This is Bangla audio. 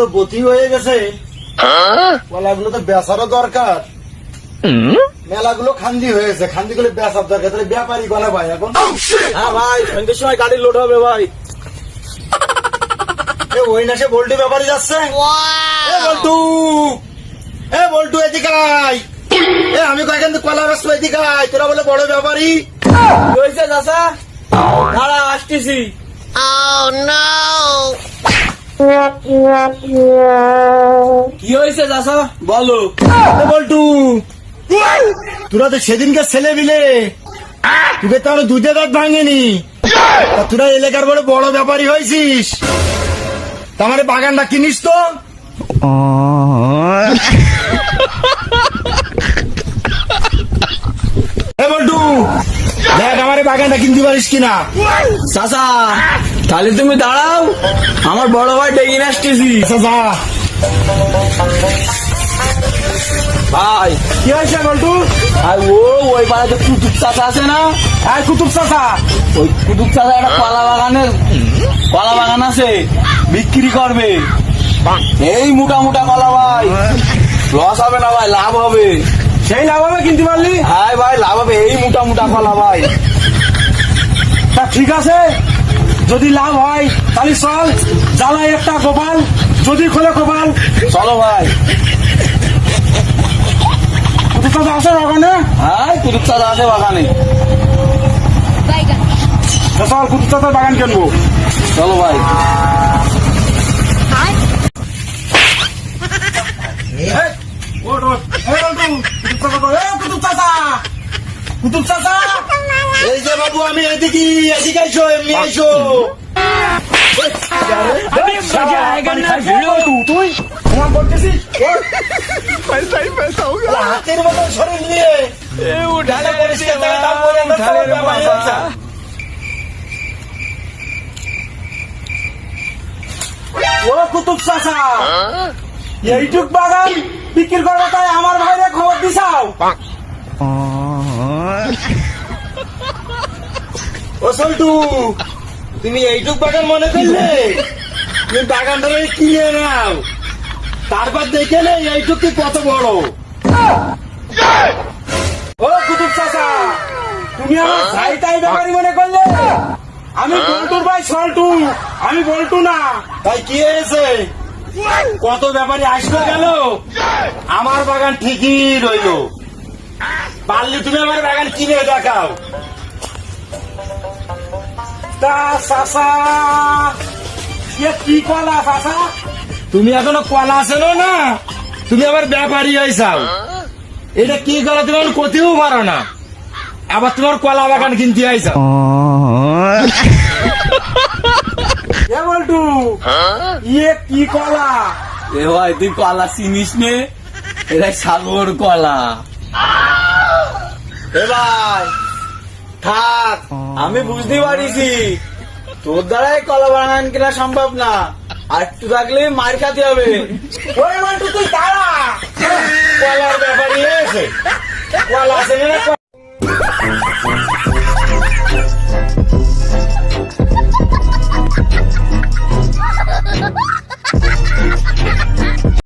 তো বতি হয়ে গেছে। কলাগুলো তো বেচারও দরকার। মেলাগুলো খান্দি হয়েছে খান্দি গুলো বেচার দরকার। তাহলে ব্যাপারী গলা ভাই এখন। হ্যাঁ ভাই সন্ধ্যের সময় গাড়ি লোড হবে ভাই। ওই না সে বল্টু ব্যাপারী যাচ্ছে। এ বল্টু এ বল্টু এদিকে আয়। এ আমি কয়েকদিন কলা ব্যস্ত এদিকে আয়। তোরা বলে বড় ব্যাপারী। হয়েছে দাঁড়া আসতেছি। কি হয়েছে চাচা? বলো। বল্টু। তোরা তো সেদিনকে ছেলে মিলে তোকে তো আরও দুধে দাঁত ভাঙেনি। তোরা এলাকার বড় বড় ব্যাপারী হয়েছিস। তোমার বাগানটা কিনিস তো। বল্টু, দেখ আমার বাগানটা কিনতে পারিস কিনা। চাচা তাহলে তুমি দাঁড়াও। আমার বড় ভাই ডেকে আসতেছি। ভাই কি হয়েছে বল্টু? আর ও ওই পাড়াতে কুতুব চাচা আছে না? হ্যাঁ কুতুব ওই কুতুব একটা কলা বাগানের কলা বাগান আছে বিক্রি করবে। এই মোটা মোটা কলা ভাই লস হবে না ভাই লাভ হবে। সেই লাভ হবে কিনতে পারলি? হ্যাঁ ভাই লাভ হবে এই মোটা মোটা কলা ভাই। তা ঠিক আছে। যদি লাভ হয় তাহলে চল। জ্বালাই একটা গোপাল যদি খোলে গোপাল। চলো ভাই। কুতুব চাচা আছে বাগানে? হ্যাঁ কুতুব চাচা আছে বাগানে। চল কুতুব চাচার বাগান কিনবো। চলো ভাই। কুতুব চাচা কুতুব চাচা! এই যে বাবু আমি এদিকে এদিকে আইসো এমনি আইসো। হাতের শরীর নিয়ে। পরিষ্কার কুতুব চাচা। এইটুক বাগান বিক্রি করব তাই আমার ভাইরে খবর দিছাও। ও সল্টু তুমি এইটুক বাগান মনে করলে? তুমি বাগানটা কিনে নাও। তারপর দেখে নে এইটুক কি কত বড়। ও কুতুব চাচা, তুমি আমার ভাই তাই ব্যাপারই মনে করলে? আমি বল্টুর ভাই সল্টু, আমি বল্টু না। তাই কি হয়েছে? কত ব্যাপারে আসবে গেল? আমার বাগান ঠিকই রইল। পারলে তুমি আমার বাগান কিনে দেখাও। তা চাচা এ কি কলা চাচা তুমি এখনও কলা আছেন না? তুমি আবার ব্যাপারী হয়েছাও এটা কি কলা? তুমি এখন করতেও পারো না। আবার তোমার কলা বাগান কিনতে আইসাও এ বল্টু ইয়ে কি কলা? এ ভাই তুই কলা চিনিস নে? এটা সাগর কলা। এ ভাই থাক আমি বুঝতে পারিছি। তোর দ্বারাই কলা বানান কেনা সম্ভব না। আর একটু থাকলে মার খাতে হবে। ওই তুই দাঁড়া